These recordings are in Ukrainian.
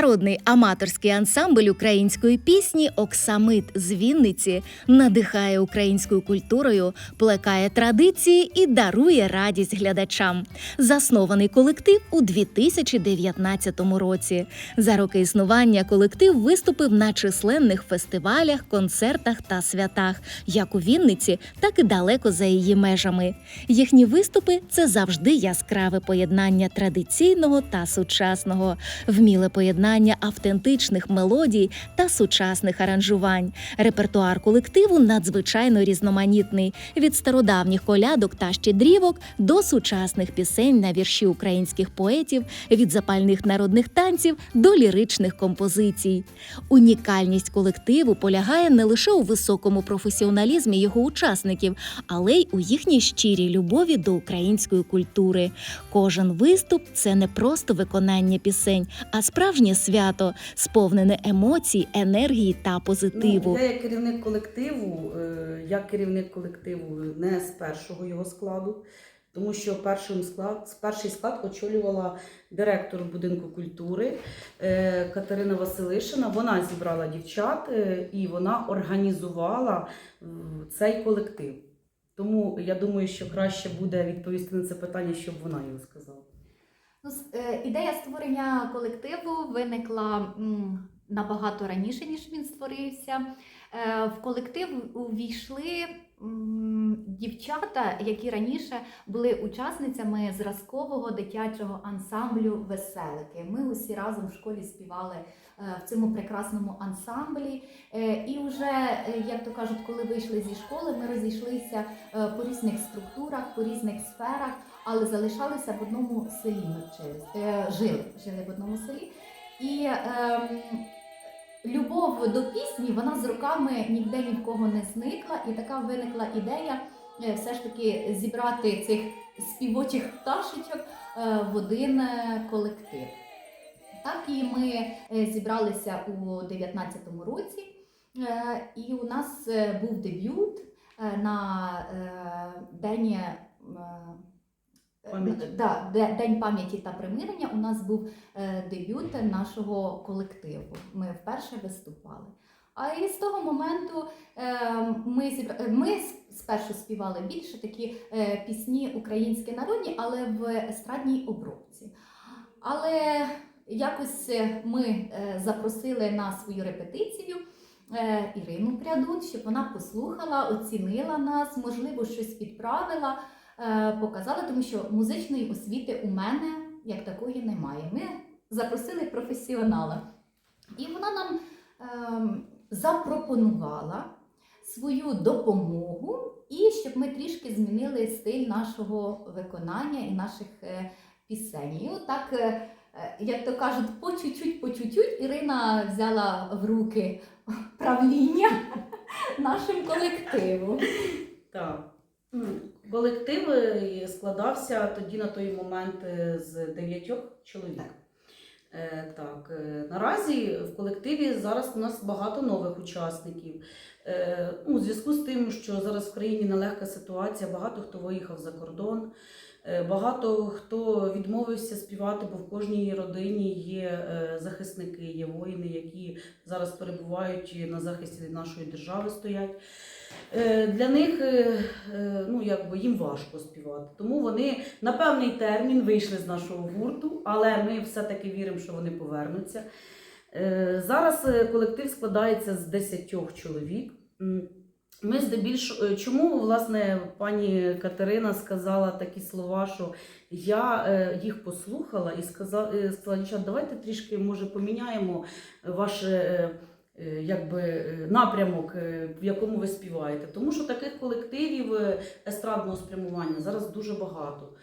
Народний аматорський ансамбль української пісні Оксамит з Вінниці надихає українською культурою, плекає традиції і дарує радість глядачам. Заснований колектив у 2019 році. За роки існування колектив виступив на численних фестивалях, концертах та святах, як у Вінниці, так і далеко за її межами. Їхні виступи це завжди яскраве поєднання традиційного та сучасного, вміле поєднання автентичних мелодій та сучасних аранжувань. Репертуар колективу надзвичайно різноманітний від стародавніх колядок та щедрівок до сучасних пісень на вірші українських поетів, від запальних народних танців до ліричних композицій. Унікальність колективу полягає не лише у високому професіоналізмі його учасників, але й у їхній щирій любові до української культури. Кожен виступ це не просто виконання пісень, а справжнє свято, сповнене емоцій, енергії та позитиву. Ну, я як керівник колективу, е, я керівник колективу не з першого його складу, тому що першим склад, перший склад очолювала директор будинку культури е, Катерина Василишина. Вона зібрала дівчат е, і вона організувала цей колектив. Тому я думаю, що краще буде відповісти на це питання, щоб вона його сказала. Ну, е, ідея створення колективу виникла набагато раніше, ніж він створився. Е, В колектив увійшли дівчата, які раніше були учасницями зразкового дитячого ансамблю Веселики. Ми усі разом в школі співали е, в цьому прекрасному ансамблі. І вже, як то кажуть, коли вийшли зі школи, ми розійшлися по різних структурах, по різних сферах але залишалися в одному селі. Ми вчились, е, жили, жили в одному селі. І ем, любов до пісні вона з роками ніде ні в кого не зникла, і така виникла ідея е, все ж таки зібрати цих співочих пташечок е, в один е, колектив. Так і ми е, зібралися у 19-му році, е, і у нас е, був дебют е, на е, день. Е, Да, День пам'яті та примирення у нас був е, дебют нашого колективу. Ми вперше виступали. А і з того моменту е, ми, зібра... ми спершу співали більше такі пісні українські народні, але в естрадній обробці. Але якось ми запросили на свою репетицію Ірину Прядун, щоб вона послухала, оцінила нас, можливо, щось підправила е, показала, тому що музичної освіти у мене як такої немає. Ми запросили професіонала. І вона нам ем, запропонувала свою допомогу, і щоб ми трішки змінили стиль нашого виконання і наших е, пісень. І отак, е, як то кажуть, по чуть-чуть, по чуть-чуть Ірина взяла в руки правління нашим колективом. Так. Колектив складався тоді на той момент е, з дев'ятьох чоловік. Так. Е, е, наразі в колективі зараз у нас багато нових учасників. Ну, у зв'язку з тим, що зараз в країні нелегка ситуація, багато хто виїхав за кордон, багато хто відмовився співати, бо в кожній родині є захисники, є воїни, які зараз перебувають на захисті нашої держави, стоять. Е, Для них е, е, ну, якби їм важко співати. Тому вони на певний термін вийшли з нашого гурту, але ми все-таки віримо, що вони повернуться. Зараз колектив складається з 10 чоловік. Ми здебільшого, чому власне пані Катерина сказала такі слова, що я їх послухала і сказала, сказала, давайте трішки може поміняємо ваше. Е, Якби е, напрямок, е, в якому ви співаєте, тому що таких колективів естрадного спрямування зараз дуже багато.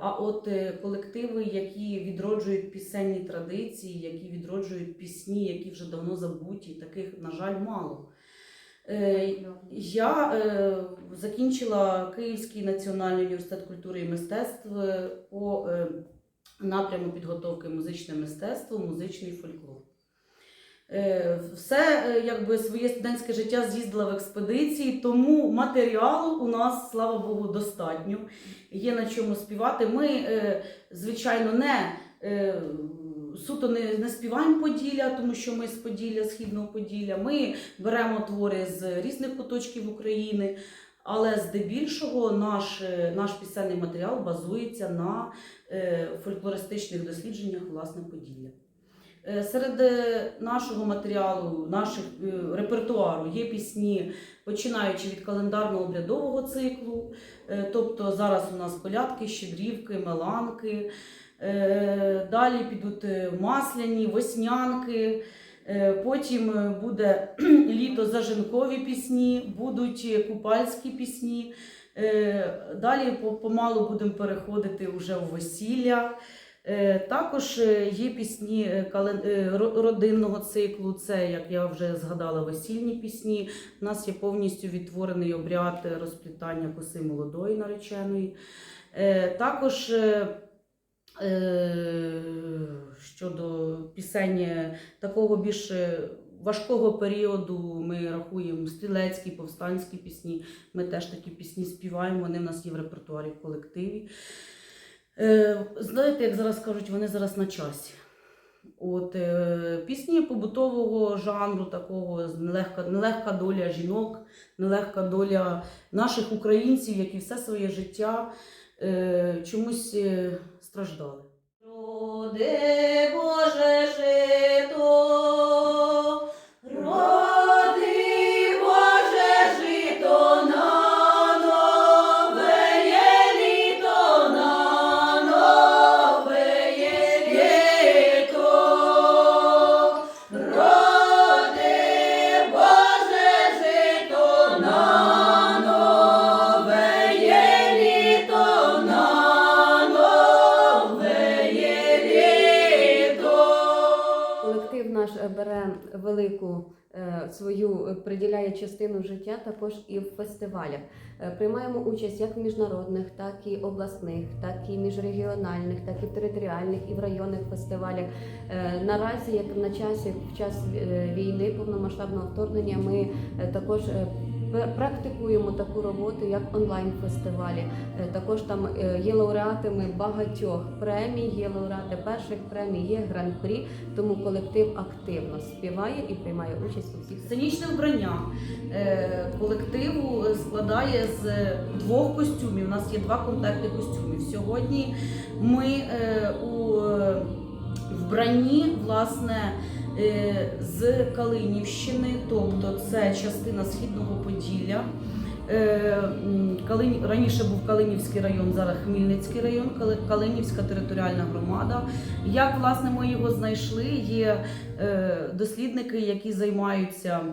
А от колективи, які відроджують пісенні традиції, які відроджують пісні, які вже давно забуті, таких, на жаль, мало. Я закінчила Київський національний університет культури і мистецтв по напряму підготовки музичне мистецтво, музичний фольклор. Е, Все е, якби своє студентське життя з'їздила в експедиції, тому матеріалу у нас, слава Богу, достатньо. Є на чому співати. Ми, е, звичайно, не суто не, не співаємо Поділля, тому що ми з Поділля, Східного Поділля. Ми беремо твори з різних куточків України, але здебільшого наш, наш пісенний матеріал базується на фольклористичних дослідженнях власне Поділля. Е, Серед е, нашого матеріалу, наших е, репертуару є пісні, починаючи від календарно-обрядового циклу, тобто зараз у нас колядки, щедрівки, меланки. Далі підуть масляні, веснянки. Потім буде літо зажинкові пісні, будуть купальські пісні. Далі помалу будемо переходити вже у весілля. Е, Також е, є пісні е, родинного циклу. Це, як я вже згадала, весільні пісні. У нас є повністю відтворений обряд розплітання коси молодої нареченої. Також щодо пісень такого більш важкого періоду, ми рахуємо стрілецькі, повстанські пісні. Ми теж такі пісні співаємо, вони в нас є в репертуарі в колективі. Е, Знаєте, як зараз кажуть, вони зараз на часі. От, е, пісні побутового жанру, такого нелегка, нелегка доля жінок, нелегка доля наших українців, які все своє життя е, чомусь е, страждали. Боже Колектив наш е, бере велику е, свою е, приділяє частину життя також і в фестивалях. Приймаємо участь як в міжнародних, так і обласних, так і міжрегіональних, так і територіальних і в районних фестивалях. Наразі, як на часі, в час війни, повномасштабного вторгнення, ми також практикуємо таку роботу, як онлайн-фестивалі. Е, Також там е, є лауреатами багатьох премій, є лауреати перших премій, є гран-прі. Тому колектив активно співає і приймає участь у всіх Сценічне вбрання е, колективу складає з двох костюмів. У нас є два комплекти костюмів. Сьогодні ми у вбранні власне з Калинівщини, тобто це частина східного Поділля. Е. Раніше був Калинівський район, зараз Хмільницький район, Калинівська територіальна громада. Як власне ми його знайшли? Є е, дослідники, які займаються е,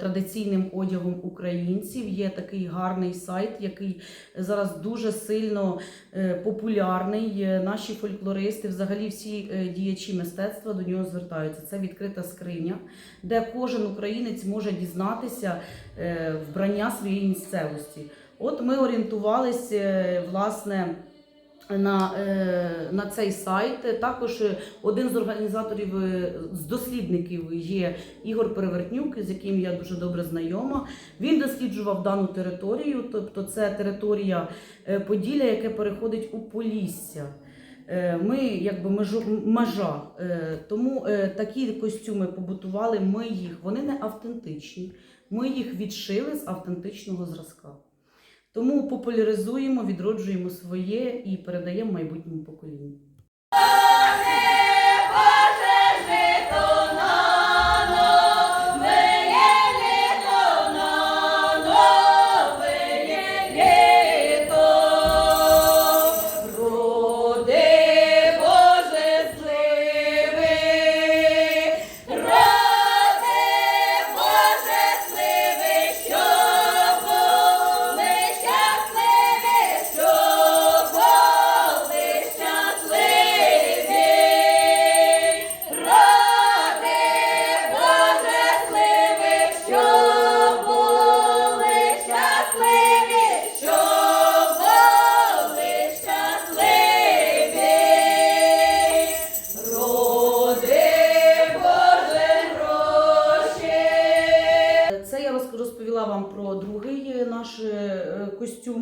традиційним одягом українців. Є такий гарний сайт, який зараз дуже сильно е, популярний. Е, Наші фольклористи, взагалі всі е, діячі мистецтва до нього звертаються. Це відкрита скриня, де кожен українець може дізнатися е, вбрання своєї місцевості. От ми орієнтувалися е, власне. На, е, на цей сайт також е, один з організаторів, е, з дослідників є Ігор Перевертнюк, з яким я дуже добре знайома. Він досліджував дану територію, тобто це територія Поділля, яке переходить у Полісся. Ми якби межу, межа. Тому такі костюми побутували. Ми їх, вони не автентичні. Ми їх відшили з автентичного зразка. Тому популяризуємо, відроджуємо своє і передаємо майбутньому поколінню.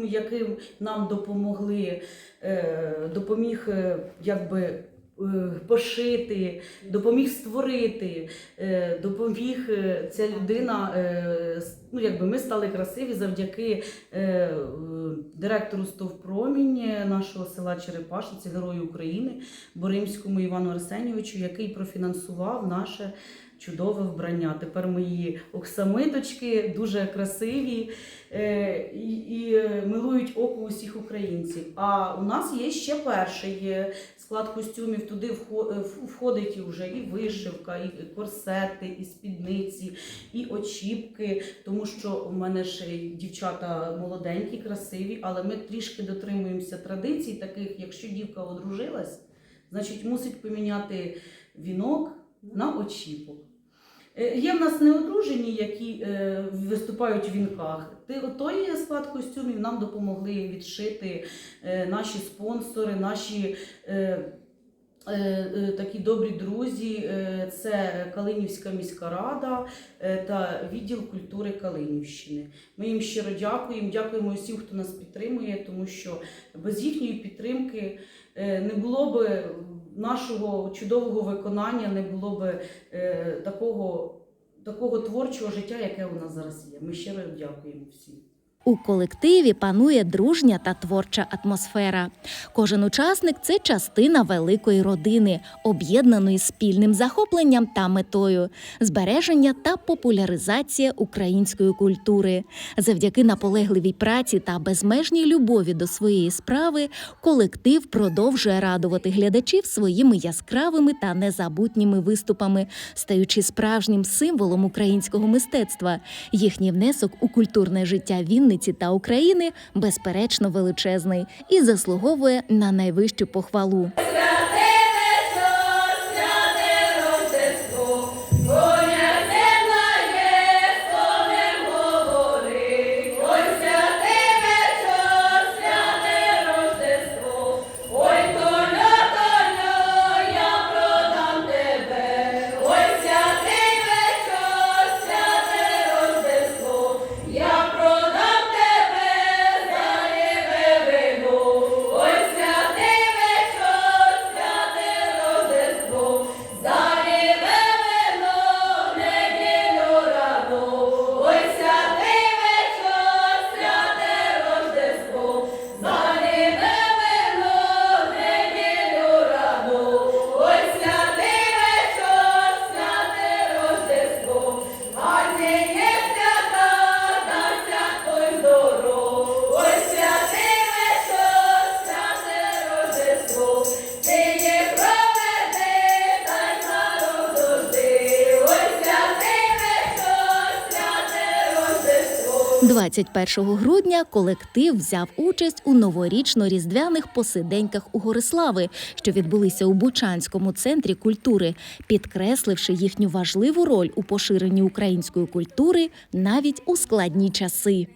Яким нам допомогли, е, допоміг е, якби е, пошити, допоміг створити, допоміг ця людина. Ну, якби ми стали красиві завдяки директору Стовпромінь нашого села Черепашиці, Герою України Боримському Івану Арсенійовичу, який профінансував наше чудове вбрання. Тепер мої оксамиточки дуже красиві е, і, і е, милують око усіх українців. А у нас є ще перший е, склад костюмів. Туди вхо- входить вже і вишивка, і корсети, і спідниці, і очіпки. Тому що у мене ж дівчата молоденькі, красиві, але ми трішки дотримуємося традицій, таких, якщо дівка одружилась, значить мусить поміняти вінок на очіпок. Е, Є в нас неодружені, які е, виступають в вінках. Той склад костюмів нам допомогли відшити е, наші спонсори, наші такі добрі друзі. Це Калинівська міська рада та відділ культури Калинівщини. Ми їм щиро дякуємо. Дякуємо усім, хто нас підтримує, тому що без їхньої підтримки не було б нашого чудового виконання, не було б е, такого, такого творчого життя, яке у нас зараз є. Ми щиро дякуємо всім. У колективі панує дружня та творча атмосфера. Кожен учасник це частина великої родини, об'єднаної спільним захопленням та метою збереження та популяризація української культури. Завдяки наполегливій праці та безмежній любові до своєї справи колектив продовжує радувати глядачів своїми яскравими та незабутніми виступами, стаючи справжнім символом українського мистецтва. Їхній внесок у культурне життя Вінниці та України безперечно величезний і заслуговує на найвищу похвалу. 21 грудня колектив взяв участь у новорічно-різдвяних посиденьках у Горислави, що відбулися у Бучанському центрі культури, підкресливши їхню важливу роль у поширенні української культури навіть у складні часи.